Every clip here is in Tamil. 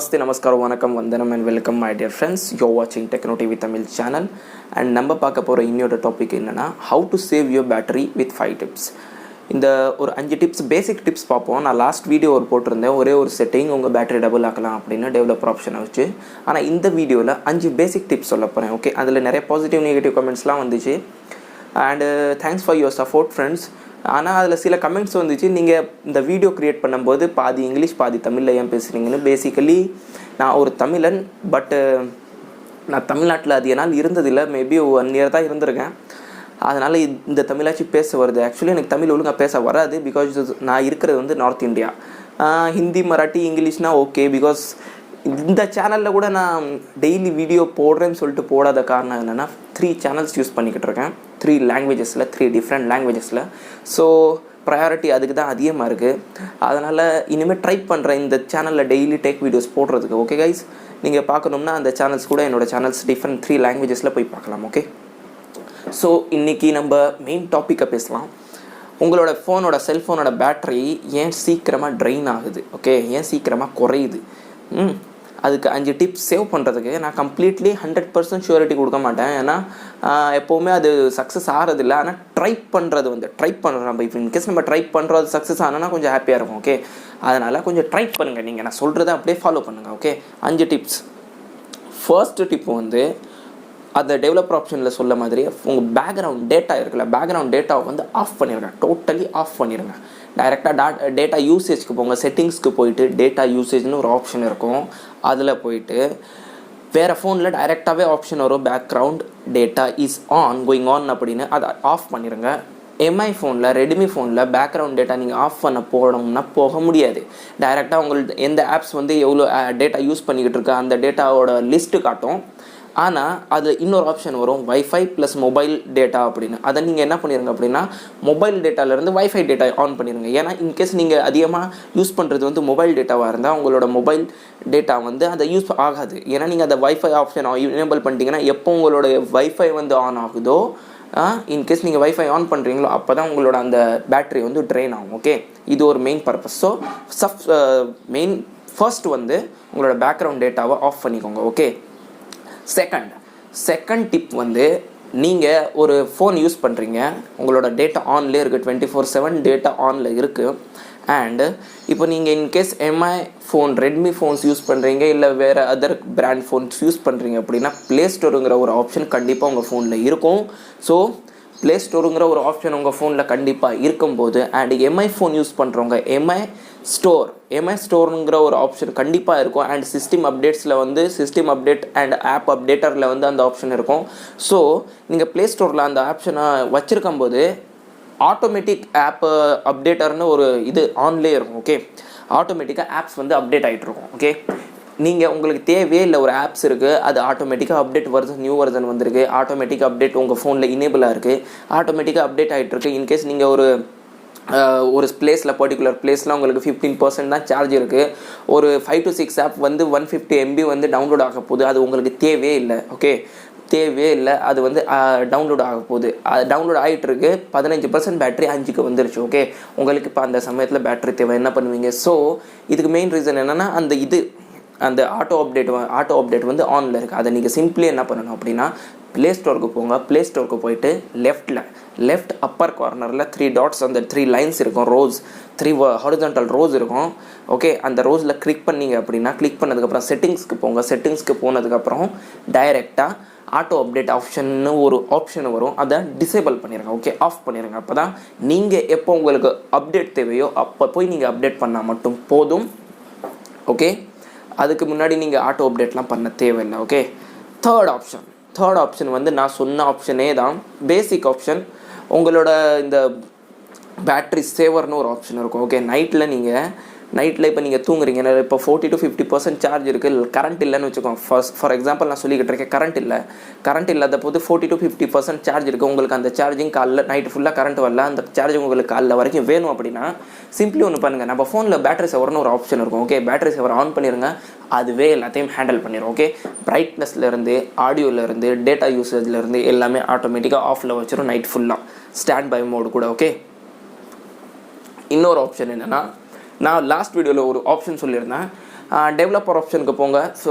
நமஸ்தே நமஸ்காரம் வணக்கம் வந்தனம் and welcome my dear friends you வாட்சிங் techno TV Tamil channel and நம்ம பார்க்க போகிற இன்னொரு டாபிக் என்னென்னா how to save your battery with five tips இந்த ஒரு அஞ்சு டிப்ஸ் பேசிக் டிப்ஸ் பார்ப்போம். நான் லாஸ்ட் வீடியோ ஒரு போட்டிருந்தேன். ஒரே ஒரு செட்டிங் உங்கள் பேட்டரி டபுள் ஆக்கலாம் அப்படின்னு டெவலப்பர் ஆப்ஷனை வச்சு. ஆனால் இந்த வீடியோவில் அஞ்சு பேசிக் டிப்ஸ் சொல்ல போகிறேன் ஓகே அதில் நிறைய பாசிட்டிவ் நெகட்டிவ் கமெண்ட்ஸ்லாம் வந்துச்சு. And thanks for your support friends ஆனால் அதில் சில கமெண்ட்ஸ் வந்துச்சு. நீங்கள் இந்த வீடியோ க்ரியேட் பண்ணும்போது பாதி இங்கிலீஷ் பாதி தமிழில் ஏன் பேசுகிறீங்கன்னு பேசிக்கலி நான் ஒரு தமிழன் பட்டு நான் தமிழ்நாட்டில் அதிக நாள் இருந்ததில்லை. மேபி ஒன் இயர் தான் இருந்திருக்கேன். அதனால் இந்த தமிழாச்சு பேச வருது. ஆக்சுவலி எனக்கு தமிழ் ஒழுங்காக பேச வராது. பிகாஸ் நான் இருக்கிறது வந்து நார்த் இந்தியா ஹிந்தி மராட்டி இங்கிலீஷ்னால் ஓகே பிகாஸ் இந்த சேனலில் கூட நான் டெய்லி வீடியோ போடுறேன்னு சொல்லிட்டு போடாத காரணம் என்னென்னா த்ரீ சேனல்ஸ் யூஸ் பண்ணிக்கிட்டு இருக்கேன். த்ரீ லாங்குவேஜஸில் த்ரீ டிஃப்ரெண்ட் லாங்குவேஜஸில் ஸோ ப்ரையாரிட்டி அதுக்கு தான் அதிகமாக இருக்குது அதனால் இனிமேல் ட்ரை பண்ணுறேன் இந்த சேனலில் டெய்லி டேக் வீடியோஸ் போடுறதுக்கு ஓகே கைஸ் நீங்கள் பார்க்கணும்னா அந்த சேனல்ஸ் கூட என்னோடய சேனல்ஸ் டிஃப்ரெண்ட் த்ரீ லாங்குவேஜஸில் போய் பார்க்கலாம் ஓகே ஸோ இன்றைக்கி நம்ம மெயின் டாப்பிக்கை பேசலாம். உங்களோட ஃபோனோட செல்ஃபோனோட பேட்ரி ஏன் சீக்கிரமாக ட்ரெயின் ஆகுது ஓகே ஏன் சீக்கிரமாக குறையுது? ம். அதுக்கு அஞ்சு டிப்ஸ் சேவ் பண்ணுறதுக்கு நான் கம்ப்ளீட்லி ஹண்ட்ரட் பர்சன்ட் ஷூரிட்டி கொடுக்க மாட்டேன். ஏன்னா எப்போவுமே அது சக்ஸஸ் ஆகிறதில்ல ஆனால் ட்ரை பண்ணுறது வந்து ட்ரை பண்ணுறோம் நம்ம இப்போ இன்கேஸ் நம்ம ட்ரை பண்ணுறது சக்ஸஸ் ஆனோன்னா கொஞ்சம் ஹாப்பியாக இருக்கும் ஓகே அதனால் கொஞ்சம் ட்ரை பண்ணுங்கள் நீங்கள் நான் சொல்கிறத அப்படியே ஃபாலோ பண்ணுங்கள் ஓகே அஞ்சு டிப்ஸ் ஃபர்ஸ்ட் டிப் வந்து அந்த டெவலப்பர் ஆப்ஷனில் சொல்ல மாதிரி உங்கள் பேக்ரவுண்ட் டேட்டா இருக்குல்ல பேக்ரவுண்ட் டேட்டாவை வந்து ஆஃப் பண்ணிடுங்க டோட்டலி ஆஃப் பண்ணிடுங்க டைரெக்டாக டா டேட்டா யூசேஜ்க்கு போங்க செட்டிங்ஸ்க்கு போயிட்டு டேட்டா யூசேஜ்னு ஒரு ஆப்ஷன் இருக்கும். அதில் போயிட்டு வேறு ஃபோனில் டைரெக்டாகவே ஆப்ஷன் வரும். Background data is on going on அப்படின்னு. அதை ஆஃப் பண்ணிடுங்க எம்ஐ ஃபோனில் ரெட்மி ஃபோனில் பேக்ரவுண்ட் டேட்டா நீங்கள் ஆஃப் பண்ண போகணும்னா போக முடியாது. டைரெக்டாக உங்களுக்கு எந்த ஆப்ஸ் வந்து எவ்வளோ டேட்டா யூஸ் பண்ணிக்கிட்டு இருக்கா அந்த டேட்டாவோட லிஸ்ட்டு காட்டும். ஆனால் அது இன்னொரு ஆப்ஷன் வரும் வைஃபை ப்ளஸ் மொபைல் டேட்டா அப்படின்னு. அதை நீங்கள் என்ன பண்ணிடுங்க அப்படின்னா மொபைல் டேட்டாலேருந்து வைஃபை டேட்டா ஆன் பண்ணிடுங்க ஏன்னா இன்கேஸ் நீங்கள் அதிகமாக யூஸ் பண்ணுறது வந்து மொபைல் டேட்டாவாக இருந்தால் உங்களோட மொபைல் டேட்டா வந்து அதை யூஸ் ஆகாது. ஏன்னா நீங்கள் அந்த வைஃபை ஆப்ஷன் எனேபிள் பண்ணிட்டீங்கன்னா எப்போ உங்களோட வைஃபை வந்து ஆன் ஆகுதோ இன்கேஸ் நீங்கள் வைஃபை ஆன் பண்ணுறீங்களோ அப்போ தான் உங்களோட அந்த பேட்டரி வந்து ட்ரெயின் ஆகும் ஓகே இது ஒரு main purpose so sub main first வந்து உங்களோட பேக்ரவுண்ட் டேட்டாவை ஆஃப் பண்ணிக்கோங்க ஓகே செகண்ட் செகண்ட் டிப் வந்து நீங்கள் ஒரு ஃபோன் யூஸ் பண்ணுறீங்க உங்களோட டேட்டா ஆன்லேயே இருக்குது டுவெண்ட்டி ஃபோர் செவன் டேட்டா ஆனில் இருக்குது அண்டு இப்போ நீங்கள் in case MI phone Redmi phones use பண்ணுறீங்க இல்லை வேறு அதர் பிராண்ட் ஃபோன்ஸ் யூஸ் பண்ணுறீங்க அப்படின்னா ப்ளே ஸ்டோருங்கிற ஒரு ஆப்ஷன் கண்டிப்பாக உங்கள் ஃபோனில் இருக்கும். ஸோ ப்ளே ஸ்டோருங்கிற ஒரு ஆப்ஷன் உங்கள் ஃபோனில் கண்டிப்பாக இருக்கும்போது அண்ட் எம்ஐ ஃபோன் யூஸ் பண்ணுறவங்க எம்ஐ ஸ்டோர் எம்ஐ ஸ்டோருங்கிற ஒரு ஆப்ஷன் கண்டிப்பாக இருக்கும். அண்ட் சிஸ்டம் அப்டேட்ஸில் வந்து சிஸ்டம் அப்டேட் அண்ட் ஆப் அப்டேட்டரில் வந்து அந்த ஆப்ஷன் இருக்கும். ஸோ நீங்கள் ப்ளே ஸ்டோரில் அந்த ஆப்ஷனை வச்சுருக்கும் போது ஆட்டோமேட்டிக் ஆப் அப்டேட்டர்னு ஒரு இது ஆன்லேயே இருக்கும் ஓகே ஆட்டோமேட்டிக்காக ஆப்ஸ் வந்து அப்டேட் ஆகிட்டு இருக்கும் ஓகே நீங்கள் உங்களுக்கு தேவையே இல்லை ஒரு ஆப்ஸ் இருக்குது அது ஆட்டோமேட்டிக்காக அப்டேட் வருது நியூ வருஷன் வந்திருக்கு. ஆட்டோமேட்டிக் அப்டேட் உங்கள் ஃபோனில் இனேபிளாக இருக்குது ஆட்டோமேட்டிக்காக அப்டேட் ஆகிட்டு இருக்கு. இன்கேஸ் நீங்கள் ஒரு ஒரு பிளேஸில் பர்டிகுலர் பிளேஸில் உங்களுக்கு ஃபிஃப்டீன் பர்சன்ட் தான் சார்ஜ் இருக்குது ஒரு ஃபைவ் டு சிக்ஸ் ஆப் வந்து ஒன் ஃபிஃப்டி எம்பி வந்து டவுன்லோட் ஆக போகுது. அது உங்களுக்கு தேவையே இல்லை ஓகே தேவையே இல்லை அது வந்து டவுன்லோட் ஆக போகுது. அது டவுன்லோட் ஆகிட்டு இருக்கு பதினஞ்சு பர்சன்ட் பேட்டரி அஞ்சுக்கு வந்துருச்சு ஓகே உங்களுக்கு இப்போ அந்த சமயத்தில் பேட்டரி தேவை. என்ன பண்ணுவீங்க? ஸோ இதுக்கு மெயின் ரீசன் என்னென்னா அந்த இது அந்த ஆட்டோ அப்டேட் ஆட்டோ அப்டேட் வந்து ஆனில் இருக்குது அதை நீங்கள் சிம்பிளி என்ன பண்ணணும் அப்படின்னா ப்ளே ஸ்டோருக்கு போங்க. ப்ளே ஸ்டோருக்கு போயிட்டு லெஃப்ட்டில் லெஃப்ட் அப்பர் கார்னரில் த்ரீ டாட்ஸ் அந்த த்ரீ லைன்ஸ் இருக்கும் ரோஸ் த்ரீ ஹாரிசான்டல் ரோஸ் இருக்கும். ஓகே அந்த ரோஸில் கிளிக் பண்ணீங்க அப்படின்னா கிளிக் பண்ணதுக்கப்புறம் செட்டிங்ஸ்க்கு போங்க. செட்டிங்ஸ்க்கு போனதுக்கப்புறம் டைரெக்டாக ஆட்டோ அப்டேட் ஆப்ஷன்னு ஒரு ஆப்ஷன் வரும். அதை டிசேபிள் பண்ணிடுங்க ஓகே ஆஃப் பண்ணிடுங்க அப்போ தான் நீங்கள் எப்போ உங்களுக்கு அப்டேட் தேவையோ அப்போ போய் நீங்கள் அப்டேட் பண்ணால் மட்டும் போதும். ஓகே அதுக்கு முன்னாடி நீங்கள் ஆட்டோ அப்டேட்லாம் பண்ண தேவையில்லை okay third option third option வந்து நான் சொன்ன ஆப்ஷனே தான் பேசிக் ஆப்ஷன் உங்களோட இந்த பேட்ரி சேவர்னு ஒரு ஆப்ஷன் இருக்கும் ஓகே நைட்டில் நீங்கள் நைட்டில் இப்போ நீங்கள் தூங்குறீங்க. இப்போ forty to fifty percent charge இருக்குது கரண்ட் இல்லைன்னு வச்சுக்கோங்க. ஃபர்ஸ்ட் ஃபார் எக்ஸாம்பிள் நான் சொல்லிக்கிட்டு இருக்கேன் கரண்ட் இல்லை. கரண்ட் இல்லாத போது forty to fifty percent charge இருக்குது உங்களுக்கு அந்த சார்ஜிங் காலைல நைட்டு ஃபுல்லாக கரண்ட் வரல. அந்த சார்ஜ் உங்களுக்கு காலைல வரைக்கும் வேணும் அப்படின்னா சிம்பிளி ஒன்று பண்ணுங்கள் நம்ம ஃபோனில் பேட்டரி சேவர்னு ஒரு ஆப்ஷன் இருக்கும் ஓகே பேட்டரி சேவர் ஆன் பண்ணிடுங்க அதுவே எல்லாத்தையும் ஹேண்டில் பண்ணிடும் ஓகே பிரைட்னஸ்லேருந்து ஆடியோலேருந்து டேட்டா யூசேஜ்லேருந்து எல்லாமே ஆட்டோமேட்டிக்காக ஆஃபில் வச்சிடும் நைட் ஃபுல்லாக ஸ்டாண்ட் பை மோடு கூட ஓகே இன்னொரு ஆப்ஷன் என்னென்னா நான் லாஸ்ட் வீடியோவில் ஒரு ஆப்ஷன் சொல்லியிருந்தேன். டெவலப்பர் ஆப்ஷனுக்கு போங்க. ஸோ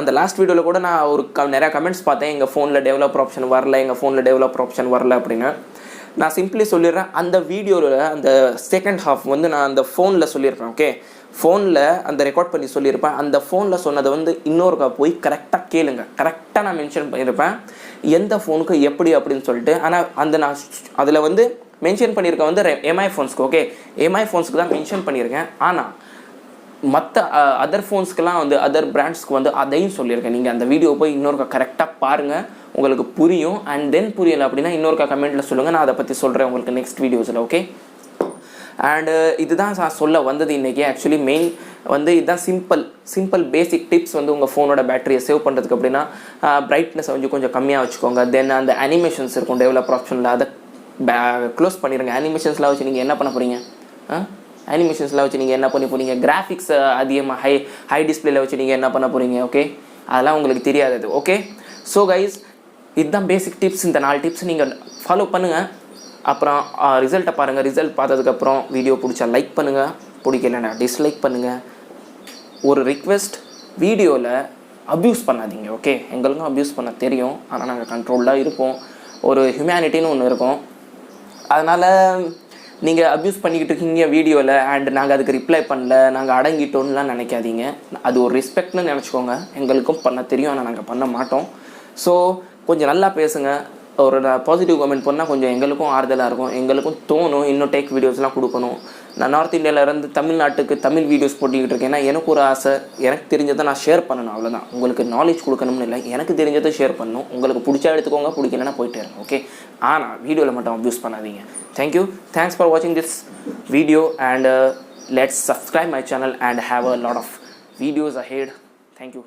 அந்த லாஸ்ட் வீடியோவில் கூட நான் ஒரு க நிறையா கமெண்ட்ஸ் பார்த்தேன். எங்கள் ஃபோனில் டெவலப்பர் ஆப்ஷன் வரல எங்கள் ஃபோனில் டெவலப்பர் ஆப்ஷன் வரல அப்படின்னு. நான் சிம்பிளி சொல்லிடுறேன். அந்த வீடியோவில் அந்த செகண்ட் ஹாஃப் வந்து நான் அந்த ஃபோனில் சொல்லியிருப்பேன் ஓகே ஃபோனில் அந்த ரெக்கார்ட் பண்ணி சொல்லியிருப்பேன். அந்த ஃபோனில் சொன்னதை வந்து இன்னொருக்கா போய் கரெக்டாக கேளுங்க. கரெக்டாக நான் மென்ஷன் பண்ணியிருப்பேன். எந்த ஃபோனுக்கு எப்படி அப்படின்னு சொல்லிட்டு. ஆனால் அந்த நான் அதில் வந்து மென்ஷன் பண்ணியிருக்கேன் வந்து எம்ஐ ஃபோன்ஸ்க்கு ஓகே எம்ஐ ஃபோன்ஸ்க்கு தான் மென்ஷன் பண்ணியிருக்கேன். ஆனால் மற்ற அதர் ஃபோன்ஸ்க்கெலாம் வந்து அதர் பிராண்ட்ஸ்க்கு வந்து அதையும் சொல்லியிருக்கேன். நீங்கள் அந்த வீடியோ போய் இன்னொருக்கா கரெக்டாக பாருங்கள் உங்களுக்கு புரியும். அண்ட் தென் புரியலை அப்படின்னா இன்னொருக்கா கமெண்ட்டில் சொல்லுங்கள் நான் அதை பற்றி சொல்கிறேன் உங்களுக்கு நெக்ஸ்ட் வீடியோஸில் ஓகே அண்டு இதுதான் நான் சொல்ல வந்தது இன்றைக்கி ஆக்சுவலி மெயின் வந்து இதுதான் சிம்பிள் சிம்பிள் பேசிக் டிப்ஸ் வந்து உங்கள் ஃபோனோட பேட்டரியை சேவ் பண்ணுறதுக்கு அப்படின்னா பிரைட்னஸ் வந்து கொஞ்சம் கம்மியாக வச்சுக்கோங்க. தென் அந்த அனிமேஷன்ஸ் இருக்கும் டெவலப்பர் ஆப்ஷனில் அதை க்ளோஸ் பண்ணிடுங்க அனிமேஷன்ஸ்லாம் வச்சு நீங்கள் என்ன பண்ண போகிறீங்க அனிமேஷன்ஸ்லாம் வச்சு நீங்கள் என்ன பண்ணி போகிறீங்க கிராஃபிக்ஸ் அதிகமாக ஹை ஹை டிஸ்பிளேல வச்சு நீங்கள் என்ன பண்ண போகிறீங்க ஓகே அதெல்லாம் உங்களுக்கு தெரியாதது ஓகே ஸோ கைஸ் இதுதான் பேசிக் டிப்ஸ் இந்த நாலு டிப்ஸ் நீங்கள் ஃபாலோ பண்ணுங்கள் அப்புறம் ரிசல்ட்டை பாருங்கள் ரிசல்ட் பார்த்ததுக்கப்புறம் வீடியோ பிடிச்சா லைக் பண்ணுங்கள் பிடிக்கலன்னா டிஸ்லைக் பண்ணுங்கள் ஒரு ரிக்வெஸ்ட் வீடியோவில் அப்யூஸ் பண்ணாதீங்க. ஓகே எங்களுக்கும் அப்யூஸ் பண்ண தெரியும். ஆனால் நாங்கள் கண்ட்ரோல்டாக இருப்போம். ஒரு ஹியூமனிட்டின்னு ஒன்று இருக்கும். அதனால் நீங்கள் அப்யூஸ் பண்ணிக்கிட்டு இருக்கீங்க வீடியோவில் அண்ட் நாங்கள் அதுக்கு ரிப்ளை பண்ணல நாங்கள் அடங்கிட்டோம்லாம் நினைக்காதீங்க. அது ஒரு ரெஸ்பெக்ட்னு நினச்சிக்கோங்க. எங்களுக்கும் பண்ண தெரியும் ஆனால் நாங்கள் பண்ண மாட்டோம். ஸோ கொஞ்சம் நல்லா பேசுங்க. ஒரு பாசிட்டிவ் கமெண்ட் பண்ணால் கொஞ்சம் எங்களுக்கும் ஆறுதலாக இருக்கும். எங்களுக்கும் தோணும் இன்னும் டேக் வீடியோஸ்லாம் கொடுக்கணும். நான் நார்த் இந்தியாவிலேருந்து தமிழ்நாட்டுக்கு தமிழ் வீடியோஸ் போட்டிக்கிட்டு இருக்கேன். ஏன்னா எனக்கு ஒரு ஆசை. எனக்கு தெரிஞ்சதை நான் ஷேர் பண்ணணும். அவ்வளோதான் உங்களுக்கு நாலேஜ் கொடுக்கணும்னு இல்லை. எனக்கு தெரிஞ்சதை ஷேர் பண்ணணும். உங்களுக்கு பிடிச்சா எடுத்துக்கோங்க. பிடிக்கலன்னா போயிட்டு இருங்க. ஓகே ஆனால் வீடியோவில் மட்டும் அப்யூஸ் பண்ணாதீங்க. தேங்க்யூ தேங்க்ஸ் ஃபார் வாட்சிங் this video and let's subscribe my channel and have a lot of videos ahead thank you